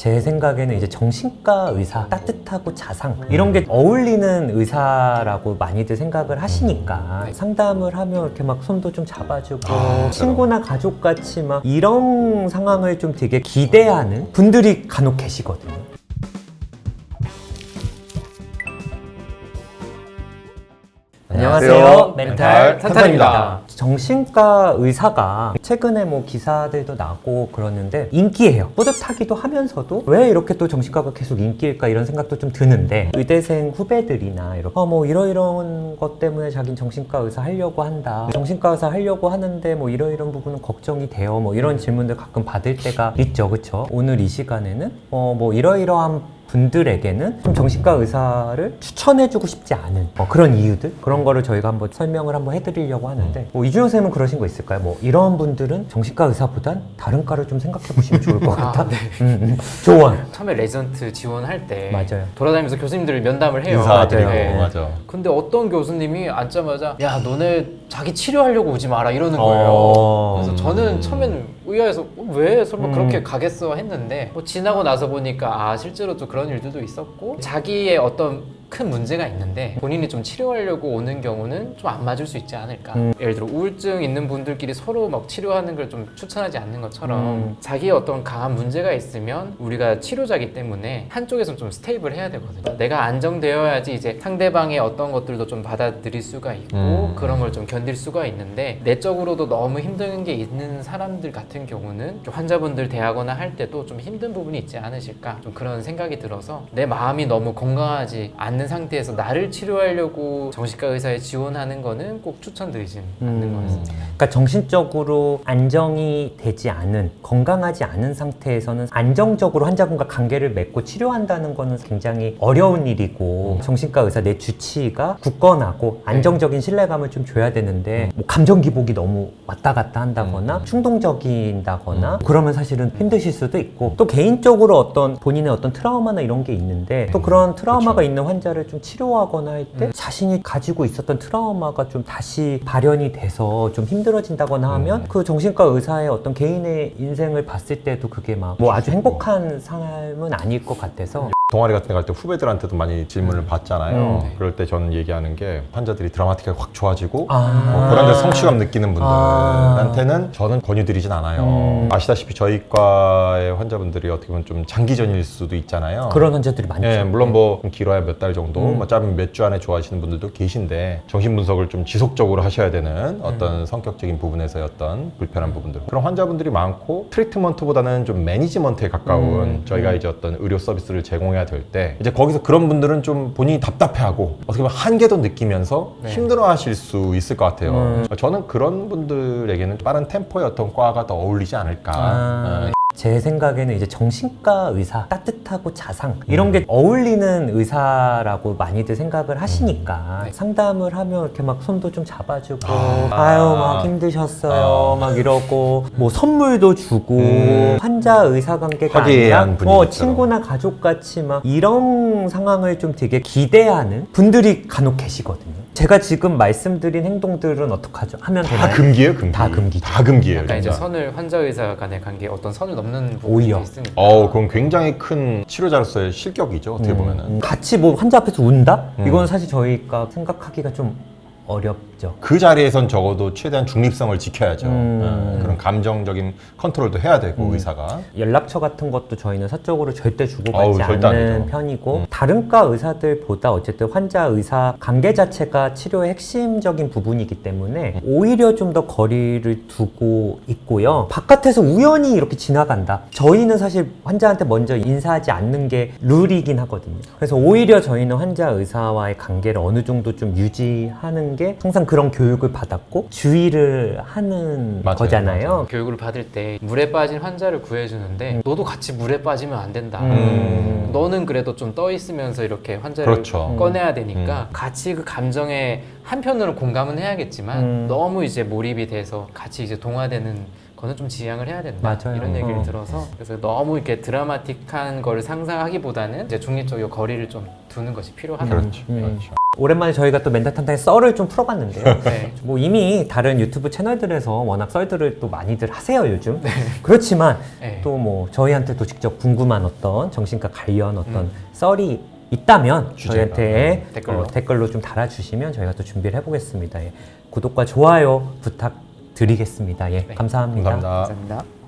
제 생각에는 이제 정신과 의사, 따뜻하고 자상 이런 게 어울리는 의사라고 많이들 생각을 하시니까 상담을 하면 이렇게 막 손도 좀 잡아주고 아, 친구나 가족 같이 막 이런 상황을 좀 되게 기대하는 분들이 간혹 계시거든요. 안녕하세요. 안녕하세요. 멘탈 멘탈 탄탄입니다. 정신과 의사가 최근에 뭐 기사들도 나고 그러는데 인기예요. 뿌듯하기도 하면서도 왜 이렇게 또 정신과가 계속 인기일까 이런 생각도 좀 드는데 의대생 후배들이나 이렇게 어, 뭐 이러이러한 것 때문에 자긴 정신과 의사 하려고 한다. 정신과 의사 하려고 하는데 뭐 이러이러한 부분은 걱정이 돼요. 뭐 이런 질문들 가끔 받을 때가 있죠. 그렇죠? 오늘 이 시간에는 어, 뭐 이러이러한 분들에게는 좀 정신과 의사를 추천해주고 싶지 않은 뭐 그런 이유들 그런 거를 저희가 한번 설명을 한번 해드리려고 하는데 뭐 이준호 쌤은 그러신 거 있을까요? 뭐 이런 분들은 정신과 의사보단 다른 과를 좀 생각해 보시면 좋을 것 같다. 아, 네. 음, 음. 조언 처음에 레지던트 지원할 때 맞아요. 돌아다니면서 교수님들을 면담을 해요. 인사드리고 네. 맞아. 근데 어떤 교수님이 앉자마자 야 너네 자기 치료하려고 오지 마라 이러는 어. 거예요. 그래서 음. 저는 처음에는 의아해서 어, 왜 설마 음. 그렇게 가겠어 했는데 뭐 지나고 나서 보니까 아 실제로 또 그런 일들도 있었고 자기의 어떤 큰 문제가 있는데 본인이 좀 치료하려고 오는 경우는 좀 안 맞을 수 있지 않을까. 음. 예를 들어 우울증 있는 분들끼리 서로 막 치료하는 걸 좀 추천하지 않는 것처럼 음. 자기의 어떤 강한 문제가 있으면 우리가 치료자기 때문에 한쪽에서는 좀 스테이블 해야 되거든요. 내가 안정되어야지 이제 상대방의 어떤 것들도 좀 받아들일 수가 있고 음. 그런 걸 좀 견딜 수가 있는데 내적으로도 너무 힘든 게 있는 사람들 같은 경우는 좀 환자분들 대하거나 할 때도 좀 힘든 부분이 있지 않으실까 좀 그런 생각이 들어서 내 마음이 너무 건강하지 않는 상태에서 나를 치료하려고 정신과 의사에 지원하는 거는 꼭 추천드리진 않는 음. 것 같습니다. 그러니까 정신적으로 안정이 되지 않은 건강하지 않은 상태에서는 안정적으로 환자분과 관계를 맺고 치료한다는 거는 굉장히 어려운 일이고 정신과 의사 내 주치의가 굳건하고 안정적인 신뢰감을 좀 줘야 되는데 뭐 감정 기복이 너무 왔다 갔다 한다거나 충동적인다거나 그러면 사실은 힘드실 수도 있고 또 개인적으로 어떤 본인의 어떤 트라우마나 이런 게 있는데 또 그런 트라우마가 있는 환자 를 좀 치료하거나 할 때 자신이 가지고 있었던 트라우마가 좀 다시 발현이 돼서 좀 힘들어진다거나 하면 그 정신과 의사의 어떤 개인의 인생을 봤을 때도 그게 막 뭐 아주 행복한 삶은 아닐 것 같아서 동아리 같은 데 갈 때 후배들한테도 많이 질문을 받잖아요. 음. 그럴 때 저는 얘기하는 게 환자들이 드라마틱하게 확 좋아지고 아. 뭐 그런 데 성취감 느끼는 아. 분들한테는 저는 권유드리진 않아요. 음. 아시다시피 저희 과의 환자분들이 어떻게 보면 좀 장기전일 수도 있잖아요. 그런 환자들이 많죠. 예, 물론 뭐 길어야 몇 달 정도, 음. 뭐 짧으면 몇 주 안에 좋아하시는 분들도 계신데 정신 분석을 좀 지속적으로 하셔야 되는 어떤 성격적인 부분에서의 어떤 불편한 부분들 그런 환자분들이 많고 트리트먼트보다는 좀 매니지먼트에 가까운 음. 저희가 이제 어떤 의료 서비스를 제공해 야 될 때 이제 거기서 그런 분들은 좀 본인이 답답해하고 어떻게 보면 한계도 느끼면서 네. 힘들어하실 수 있을 것 같아요. 음. 저는 그런 분들에게는 빠른 템포의 어떤 과가 더 어울리지 않을까. 아. 어, 제 생각에는 이제 정신과 의사, 따뜻하고 자상 이런 게 어울리는 의사라고 많이들 생각을 하시니까 네. 상담을 하면 이렇게 막 손도 좀 잡아주고 아. 아. 유막 힘드셨어요 막 이러고 뭐 선물도 주고 음. 환자 의사 관계가 화기애애한 아니라 분위기처럼. 어, 친구나 가족 같이 막 이런 상황을 좀 되게 기대하는 분들이 간혹 계시거든요. 제가 지금 말씀드린 행동들은 어떡하죠? 하면 다 되나요? 금기예요, 금기. 다 금기죠. 다 금기예요. 약간 이제. 선을 환자 의사 간의 관계 어떤 선을 넘는 부분이 오히려. 있으니까. 어우, 그건 굉장히 큰 치료자로서의 실격이죠, 어떻게 보면은. 음, 같이 뭐 환자 앞에서 운다? 음. 이건 사실 저희가 생각하기가 좀 어렵죠. 그 자리에선 적어도 최대한 중립성을 지켜야죠. 음. 어, 그런 감정적인 컨트롤도 해야 되고, 음. 의사가. 연락처 같은 것도 저희는 사적으로 절대 주고받지 절대 않는 아니죠. 편이고 음. 다른 과 의사들보다 어쨌든 환자 의사 관계 자체가 치료의 핵심적인 부분이기 때문에 음. 오히려 좀 더 거리를 두고 있고요. 바깥에서 우연히 이렇게 지나간다. 저희는 사실 환자한테 먼저 인사하지 않는 게 룰이긴 하거든요. 그래서 오히려 저희는 환자 의사와의 관계를 어느 정도 좀 유지하는 게 항상 그런 교육을 받았고 주의를 하는 맞아요, 거잖아요. 맞아요. 교육을 받을 때 물에 빠진 환자를 구해주는데 너도 같이 물에 빠지면 안 된다. 음. 너는 그래도 좀 떠 있으면서 이렇게 환자를 그렇죠. 꺼내야 되니까 같이 그 감정에 한편으로 공감은 해야겠지만 음. 너무 이제 몰입이 돼서 같이 이제 동화되는 거는 좀 지양을 해야 된다 맞아요. 이런 얘기를 어. 들어서 그래서 너무 이렇게 드라마틱한 거를 상상하기보다는 이제 중립적으로 거리를 좀 두는 것이 필요하다. 그렇죠. 음. 그렇죠. 오랜만에 저희가 또 멘탈탄탄의 썰을 좀 풀어봤는데요. 네. 뭐 이미 다른 유튜브 채널들에서 워낙 썰들을 또 많이들 하세요 요즘. 그렇지만 네. 또 뭐 저희한테 도 직접 궁금한 어떤 정신과 관련 어떤 음. 썰이 있다면 주제가. 저희한테 음, 댓글로. 어, 댓글로 좀 달아주시면 저희가 또 준비를 해보겠습니다. 예. 구독과 좋아요 부탁드리겠습니다. 예, 네. 감사합니다. 감사합니다. 감사합니다.